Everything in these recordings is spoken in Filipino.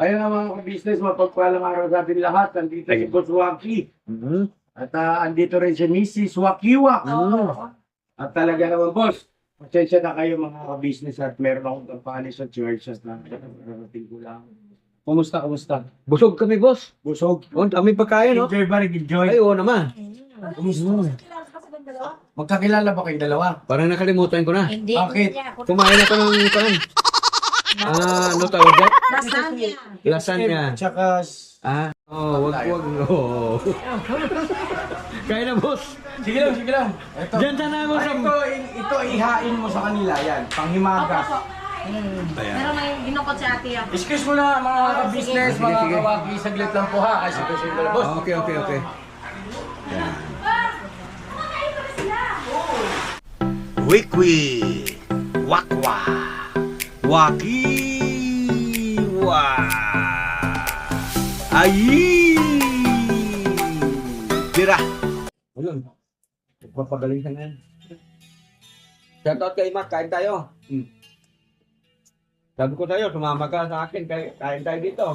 Ayun ang mga business, mapagpalang araw sa ating lahat. Nandito si Boss Waki. Mhm. At ah, andito rin si Mrs. Wakiwa. At talaga naman, boss, pasensya na kayo mga business at meron akong kampanya sa churches na narating ko lang. Kumusta, kumusta? Busog kami, boss. Busog. Oh, kami pagkain, no? Enjoy ba rin? Enjoy. Ay, oo naman. Kumusta? Magkakilala ba kayong dalawa? Parang nakalimutan ko na. Hindi. Bakit? Kumain ako ng kan. Ah, ano tawag dyan? Lasagna. Lasagna. Tsaka, Ah, oh, wag, wag. Oh. Kaya na, boss. sige lang, sige lang. Ito. Diyan ako Ah, sa... ito, ito, ihain mo sa kanila, yan. Panghimagas. Pero may ginukot si ate ako. Excuse mo na mga business, Sige, mga sige. kawagi, saglit lang po ha. Kasi kasi ko na, boss. Ah, okay, okay, okay. Wikwi Wakwa Wakiwa Ayi Tira Ayun. Papagaling ka na yan. Shoutout kay Mark, kain tayo. Hmm. Sabi ko sa'yo, sumama ka sa akin, kain tayo dito.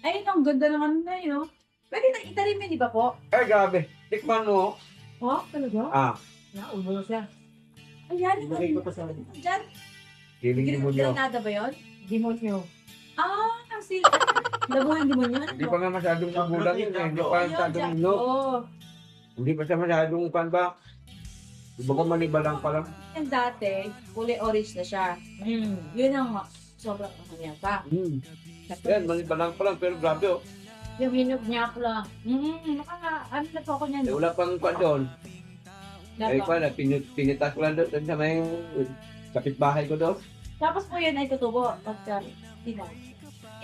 Ay, ang ganda ng ano na yun. oh. Pwede na italim yun, di ba po? Eh, grabe. Tikman mo. Oh, talaga? Ah, Naubo na siya. Ayan, sa Diyan, hiling mo nyo. granada ba yun? Demonyo. Ah, si... Labo yung demonyo? Hindi pa nga masyadong magulang yun eh. Hindi pa masyadong no. Oo. Hindi pa siya masyadong pan ba? Baga manibalang pa lang. Yung dati, kulay orange na siya. Hmm. Yun ang sobrang kanya pa. Hmm. Yan, manibalang pa lang pero grabe oh. Yung hinog niya ako lang. Hmm, naka, ano na po ako niyan? Eh, wala pang kwan doon. Eh, Dapat. kwan, pinit, pinitas ko lang doon sa may kapitbahay ko doon. Tapos po yun ay tutubo. Pagka, tina.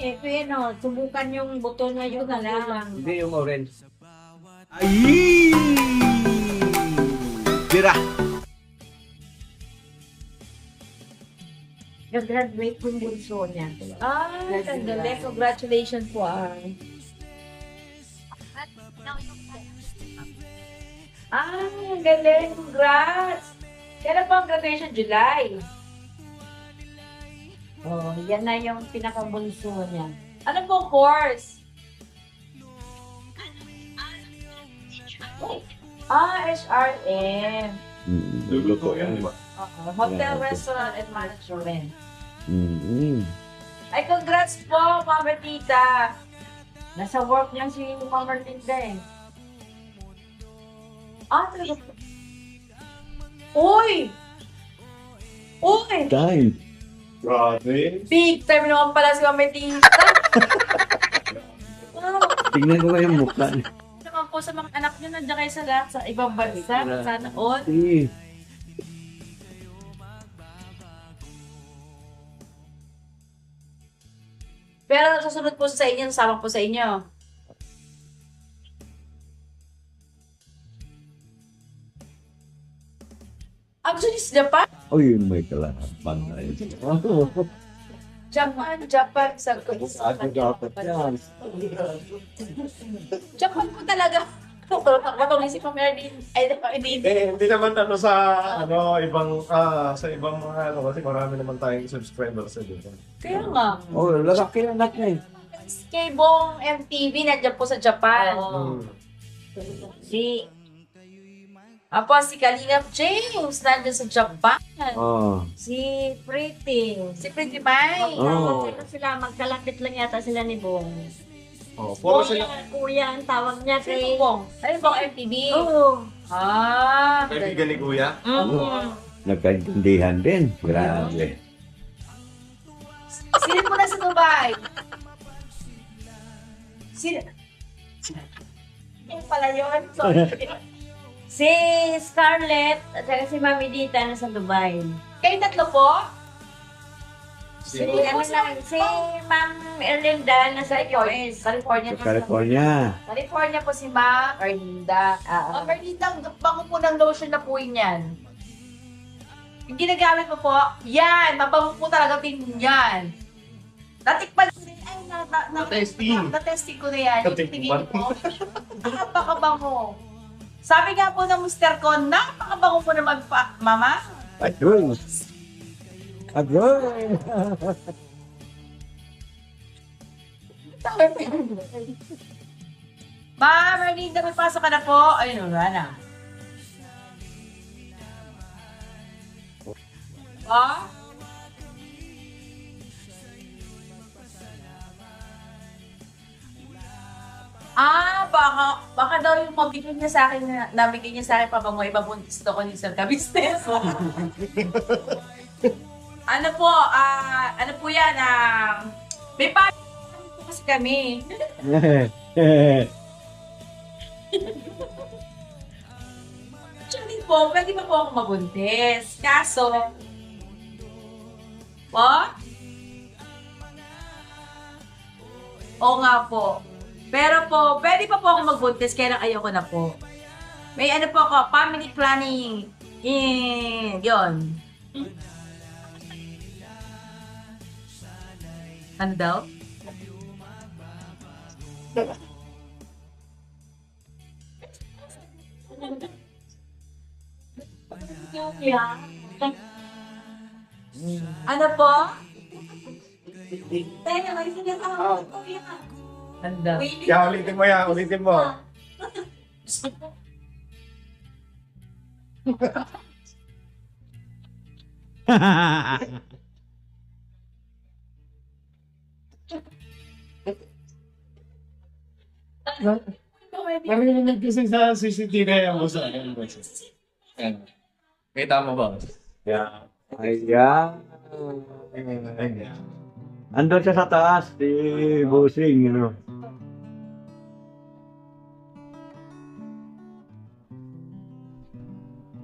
Eh, pero subukan yung buto na yun na lang. Hindi yung orange. Ayi Tira Nag-graduate yung bunso niya. Ah, galing. Congratulations po ah. Ah, ang galing. Congrats. Kailan po ang graduation? July. Oh, yan na yung pinakabunso niya. Ano po course? Ah, HRM. Luluto yan, di ba? Oo, Hotel, Restaurant, and Management. Mm-hmm. Ay, congrats po, Mama Tita. Nasa work niya si Mama Linda eh. Ah, talaga. Uy! Uy! Time. Grabe. Big time naman pala si Mama Tita. Wow. Tingnan ko kayong mukha. naman po sa mga anak nyo nandiyan kayo sa lahat sa ibang bansa. Sana all. Eh, Pero susunod po sa inyo, sama po sa inyo. Actually, sa Japan. Uy, may kalaban na yun. Japan, Japan, sa Ano dapat yan? Japan po talaga. Kapag si Pamerdin, ay, hindi, hindi. Eh, hindi naman ano sa ano ibang ah sa ibang mga ano kasi marami naman tayong subscribers sa dito. Kaya nga. Oh, lalaki na anak niya eh. Kay Bong MTV, nandiyan po sa Japan. Hmm. Si Apo, si Kalingap James, nandiyan sa Japan. Oh. Si Pretty. Si Pretty Mai. Oh. Ano sila, magkalapit lang yata sila ni Bong. Oh, puro sila Kuya, kuya ang tawag niya Si kay... Bong. Ano Bong MTV? Oo. Ah. kaibigan ni Kuya. Mm. Nagkaintindihan din. Grabe. Sino mo na sa Dubai? Sino? Yung pala yun. Sorry. si Scarlett at saka si Mami Dita nasa Dubai. Kayo tatlo po? Si, ano lang, si Ma'am Erlinda nasa US. California Sa po. California. California po si Ma Erlinda. Ah, Ma'am Erlinda, ang bango po ng lotion na po yan. Yung ginagamit mo po, yan, mabango po talaga din yan. Natikpan ko din, ay, na, na, na, Na-testing. na, testing ko na yan. Yung Natikman. tingin ko, napakabango. Sabi nga po ng mister ko, napakabango po naman pa, mama. Ayun. Agay. Ma'am, Erlinda, magpasok ka na po. Ayun, wala na. Pa? Ah, baka, baka daw yung mabigay niya sa akin, na, nabigay niya sa akin pa bang may babuntis to ko ni Sir Kabisnes. ano po, ah, ano po yan, ah, may pa po kasi kami. Actually po, pwede pa po ako mabuntis. Kaso, po? Oo nga po. Pero po, pwede pa po ako magbuntis, kaya lang ayoko na po. May ano po ako, family planning. Eh, yun. Ano daw? Ano po? Teka, may sinasabi ko yan. Ano daw? Kaya ulitin mo yan, ulitin mo. Narinig kasi sa CCTV yung boss. Ayan, boss. Ayan. Kita mo ba? Yeah. Ayan. Ayan. Andun siya sa taas, si Busing, ano.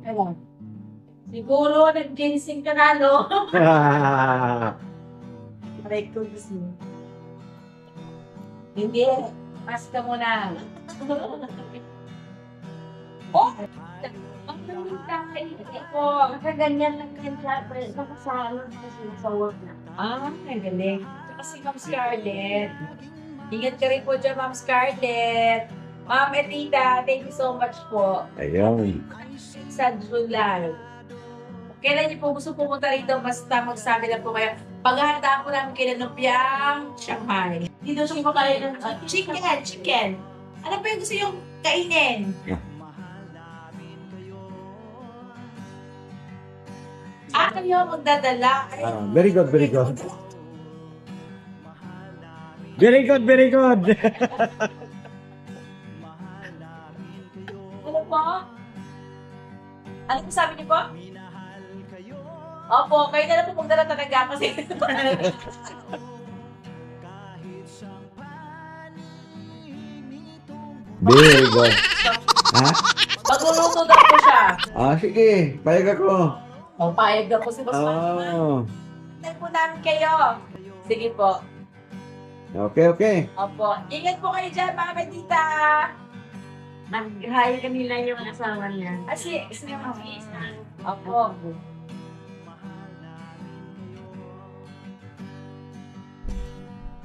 Ano? Siguro, nag-ginseng ka na, no? Aray ko gusto. Hindi. Pas ka muna. oh! Ang namitay ko. Kaganyan lang kayo sa nakasalo na sila sa work na. Ah, ang galing. Tsaka si Ma'am Scarlett. Ingat ka rin po dyan, Ma'am Scarlett. Ma'am Etita, thank you so much po. Ayan. Sa July. Kailan niyo po gusto pumunta rito, basta magsabi lang po kayo. Paghahandaan ko namin kayo ng lumpiang Shanghai. Dito siya po kayo ng uh, chicken, chicken. Ano pa yung gusto yung kainin? Ah, kayo magdadala. Ay, Ah, very good, very good. Very good, very good. Ano po? Ano po sabi niyo po? Opo, kayo na lang po magdala talaga kasi. Very good. Ha? Magluluto daw po siya. Ah, sige. Payag ako. O, payag daw po si Boss Mama. Oh. Tignan po namin kayo. Sige po. Okay, okay. Opo. Ingat po kayo dyan, mga betita. Nag-hire kanila yung asawa niya. Ah, si, si Mami. Opo.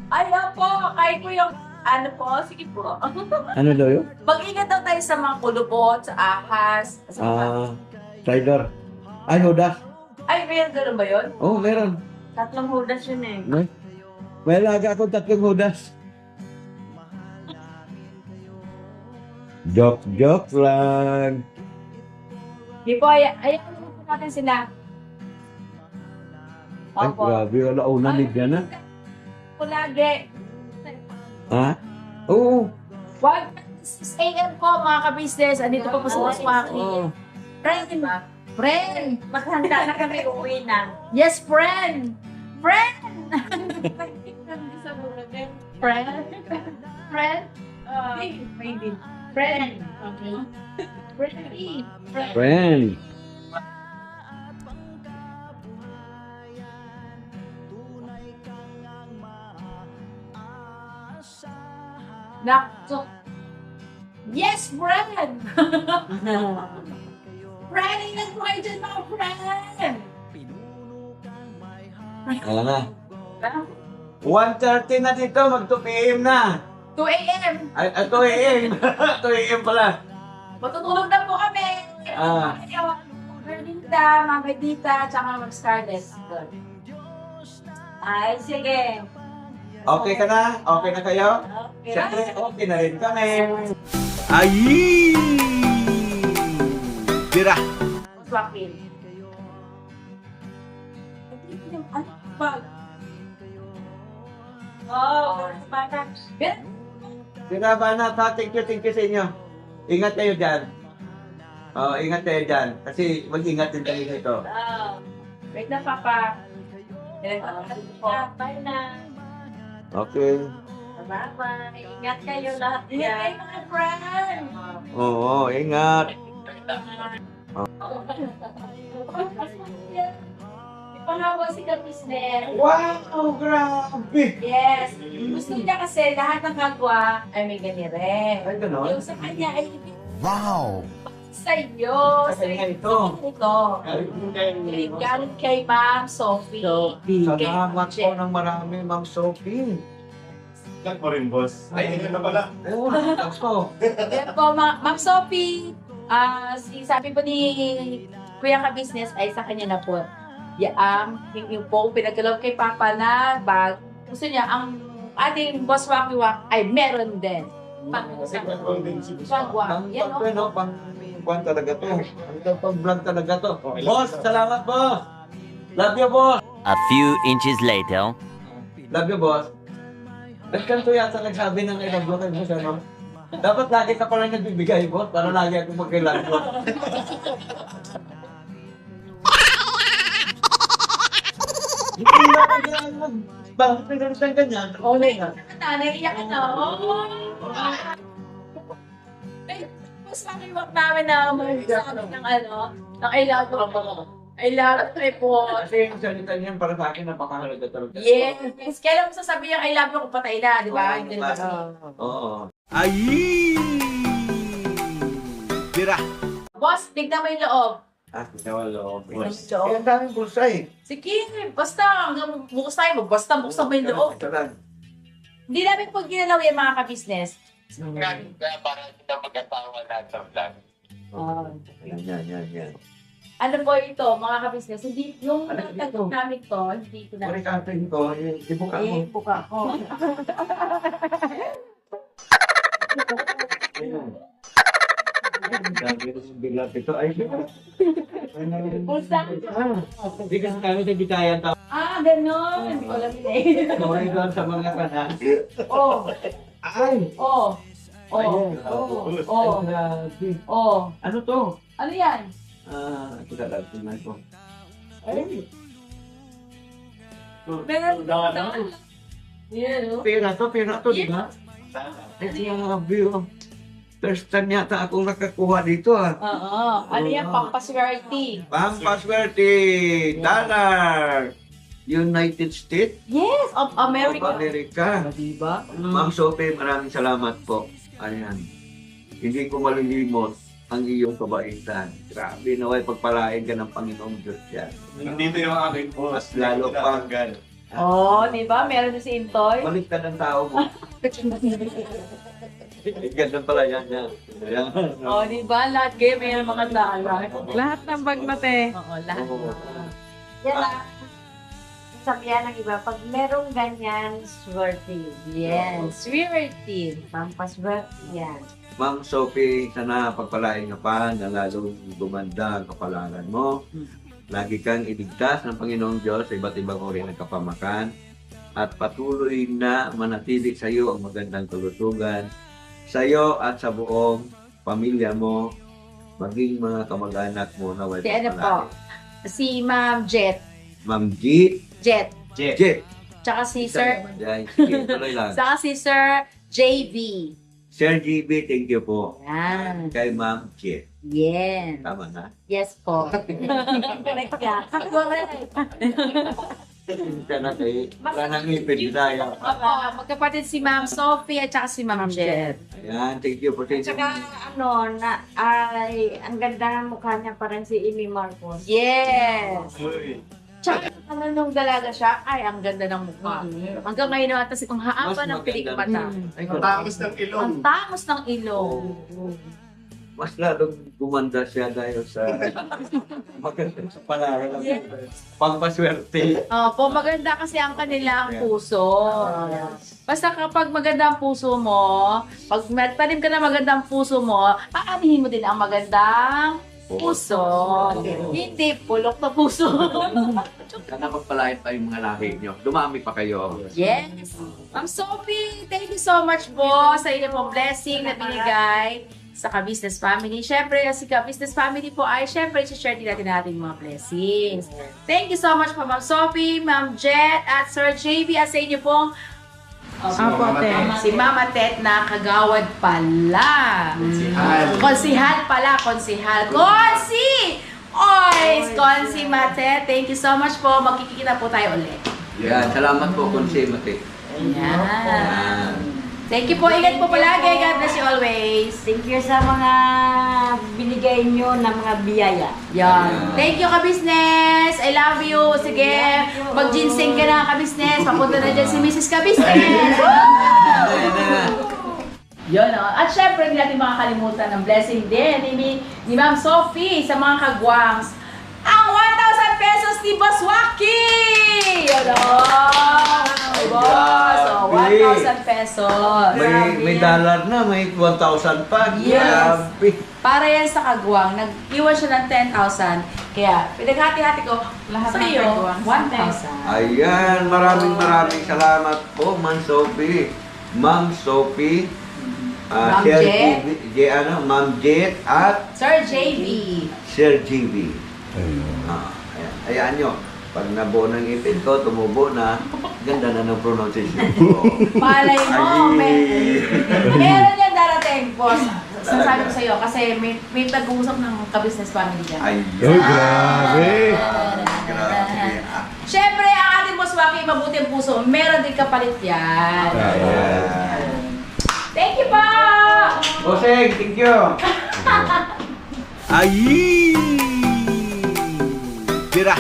Ay, opo. Kaya ko yung, ano po, sige po. Ano daw yun? Mag-ingat daw tayo sa mga kulubot, sa ahas. Sa mga... Ah, Tyler. Ay, Hudas. Ay, meron ganun ba yun? Oh, meron. Tatlong hudas yun eh. May, may alaga akong tatlong Hudas. Joke, joke lang. Di po, ay ayaw naman po natin sila. Ay, Opo. grabe. Wala, una ni na. Po lagi. Ha? Oo. Wag 6 a.m. po mga ka-business. Andito po po sa Maki. Oo. Friend, friend. Maghanda na kami uwi na. Yes, friend. Friend. friend. Friend. Uh, maybe. Friend. Okay. Friend. Friend. Friend. Nakso. Yes, friend! po kayo dyan, mga friend! Ayan na. 1.30 na dito. Mag-2 p.m. na. 2 a.m. Ay, ay 2 a.m. 2 a.m. pala. Matutulog na po kami! Ah. Merlinda, Mama Dita, tsaka mag Scarlett. Ay, sige. Okay ka na? Okay na kayo? Okay. Siyempre, okay na rin kami. Ay! Tira! Swapin. Ano ba? Oh, bata. Pero, Sinaba na pa, thank you, thank you sa inyo. Ingat kayo dyan. Oo, ingat kayo dyan. Kasi mag-ingat din kayo dito. oh, wait na, Papa. Uh, bye na. Okay. Bye-bye. Ingat kayo lahat Ingat kayo, mga friend. Oo, ingat. Ipangawa si Kapisner. Wow, grabe! Yes. Gusto niya kasi lahat ng kagwa ay may ganire. Ay, ganon? Yung sa kanya ay Wow! sa iyo. Sa kanya ito. Ito. Galing kay Ma'am Sophie. Salamat po ng marami, Ma'am Sophie. Lag mo rin, boss. Ay, ito na pala. Oo, ako. Yan po, Ma- Ma'am Sophie. Ah, si sabi po ni Kuya ka business ay sa kanya na po. Yaam, yung, yung po pinagalaw kay Papa na bag. Gusto niya, ang ating boss Waki Wak ay meron din. Pang. Pangwa. Pang Yan pang o. pang pang talaga to. Ang pang vlog talaga to. Boss, salamat boss. Love you, boss. A few inches later. Love you, boss. Nagkanto yata nagsabi ng I love you kay boss, ano? Dapat lagi ka pala nagbibigay, boss, para lagi ako magkailan mo. Hindi na kailangan mag... Bakit may ganun siyang ganyan? Oh, na Nanay, iyak ka na. Ay, Mas makiwag namin na sabi ng ano, ng I love you. I love you po. Kasi yung salita niyan para sa akin napakahalaga talaga. Yes. yes. Kailan mo sasabihin yung I love you kung patay na, di ba? Oo, Ay! Tira! Boss, tignan mo yung loob. Ah. Tignan mo Boss. yung loob. Ang daming bulsa eh. Sige, basta hanggang bukas tayo, basta buksan mo yung loob. Hindi namin po ginalaw yan mga ka-business. Kaya para hindi na magkatawa lahat ng vlog. Yan, yan, yan, yan. Ano po ito, mga ka-business? Hindi, yung Ano nagtagong ito? namin to, hindi ko na. Kung ikantin ko, ibuka mo. Eh, buka ko. Ayun. Ang dami ng bilat ito. Ay, Pulsa. Ah, Hindi kasi kami nabitayan tao. Ah, ganon. Hindi ko alam yun eh. Sorry doon sa mga kanan. Oh, Ay! oh, oh, oh, Ay, oh, grabe. oh. Ano to? Ano yan? Ah, ito na lang. Tingnan ko. Meron Yan, oh. Pera to, pera to, di ba? Ay, grabe oh. First time yata akong nakakuha dito ah. Oo. Ano yan? Pampaswerte. Pampaswerte! Dollar! United States Yes, of of America. America. Diba? Ma'am Sophie, maraming salamat po. Ayan. Hindi ko malilimot ang iyong kabaitan. Grabe, naway pagpalain ka ng Panginoong Diyos yan. Nandito yung aking boss. Mas lalo pa. Tanggal. Oh, di ba? Meron din si Intoy. Balik ka ng tao mo. Ganda pala yan yan. Ayan. Oh, di ba? Lahat kayo may mga dala. Lahat ng bag mate. Oo, lahat. Oo. Yan lang. Sabihan ng iba, pag merong ganyan, swerte. Yes, swerte. Pampaswerte yan. Ma'am Sophie, sana pagpalain ka pa na lalong gumanda ang kapalaran mo. Lagi kang iligtas ng Panginoong Diyos sa iba't ibang uri ng kapamakan at patuloy na manatili sa iyo ang magandang kalusugan sa iyo at sa buong pamilya mo, maging mga kamag-anak mo na Si ano po? Si Ma'am Jet. Ma'am G. Jet. J. Tsaka si Sir... Yan, sige, tuloy lang. Tsaka si Sir JV. Sir GB, thank you po. Yan. Kay Ma'am J. Yes. Tama na. Yes po. Correct ka. Correct. Siya na kay, wala nang ipin tayo. Opo, magkapatid si Ma'am Sophie at tsaka si Ma'am Jet. Ayan, thank you po sa inyo. Tsaka ano, na, ay, ang ganda ng mukha niya parang si Amy Marcos. Yes. Uy. Tsaka ano nung dalaga siya, ay ang ganda ng mukha. Hanggang ngayon naman, kasi ang haaba Mas ng pilik maganda. mata. Ay, Ang tangos ng ilong. Ang tangos ng ilong. mas lalong gumanda siya dahil sa magandang sa palaran ng pagpaswerte. Opo, maganda kasi ang kanilang puso. Basta kapag maganda ang puso mo, pag tanim ka na magandang puso mo, aanihin mo din ang magandang puso. Hindi pulok na puso. Sana pagpalain pa yung mga lahi nyo. Dumami pa kayo. yes! Ma'am Sophie, thank you so much po sa inyo pong blessing na binigay sa ka-business family. Siyempre, kasi ka-business family po ay siyempre, share din natin natin mga blessings. Thank you so much po, Ma'am Sophie, Ma'am Jet, at Sir JB, at sa inyo pong Apo, te. Si Mama Tet na kagawad pala. Konsihal. Konsihal pala, konsihal. Konsi! Oy, Konsi Mate, thank you so much po. Magkikita po tayo ulit. Yan, salamat po, Konse Mate. Yan. Thank you po. Ingat po palagi. God bless you always. Thank you sa mga binigay nyo na mga biyaya. Yan. Thank you, ka-business. I love you. Sige, mag-ginseng ka na, ka-business. Papunta na dyan si Mrs. Ka-business. Yun, oh. At syempre, hindi natin makakalimutan ng blessing din ni, ni, ni Ma'am Sophie sa mga kagwangs. 1,000 pesos ni Boss Waki! Yun, oh. Boss, oh, 1,000 pesos. May, may dollar na, may 1,000 pa. Yes. Grabe. Para yan sa kagwang, nag-iwan siya ng 10,000. Kaya, pinaghati-hati ko, Lahat sa ng iyo, kagwang, 1,000. Ayan, maraming maraming salamat po, Ma'am Sophie. Ma'am Sophie. ah, Ma'am Sir Jet. J- ano, Ma'am Jet at Sir JB. Sir GB. Ah, ayan. Ayan nyo. Pag nabuo ng ipin ko, tumubo na. Ganda na ng pronunciation ko. Malay mo, may, Ay. meron yan darating, boss. Sasabi ko sa iyo, kasi may, may pag-uusap ng ka-business family dyan. Ay, Uy, grabe. grabe. Ah, Siyempre, ang ating boss Waki, mabuti ang puso, meron din kapalit yan. Ayan. Thank you po! Boseng, thank you. Ay! Tira.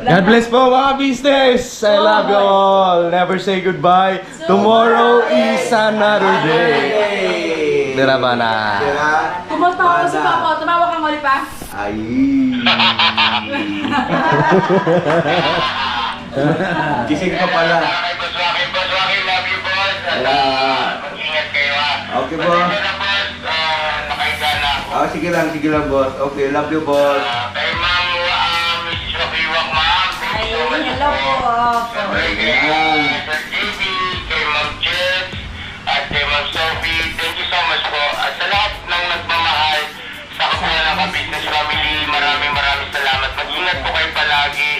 God bless po mga business! I love you all! Never say goodbye. Tomorrow is another day. Tira ba na? Tira. Tumatawa si? Papa. Tumawa kang ulit pa. Ay. Gising ka pala. Salamat. Okay, boss. Ah, sige lang, sige lang, boss. Okay, love you, boss. Po. Ayan. at kay Ma'am Sophie, thank you so much po. At sa lahat ng nagmamahal sa kapunan ng ka-business family, maraming maraming salamat. Mag-ingat po kayo palagi.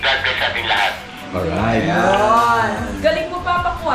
God bless ating lahat. Alright. Galing mo, Papa ko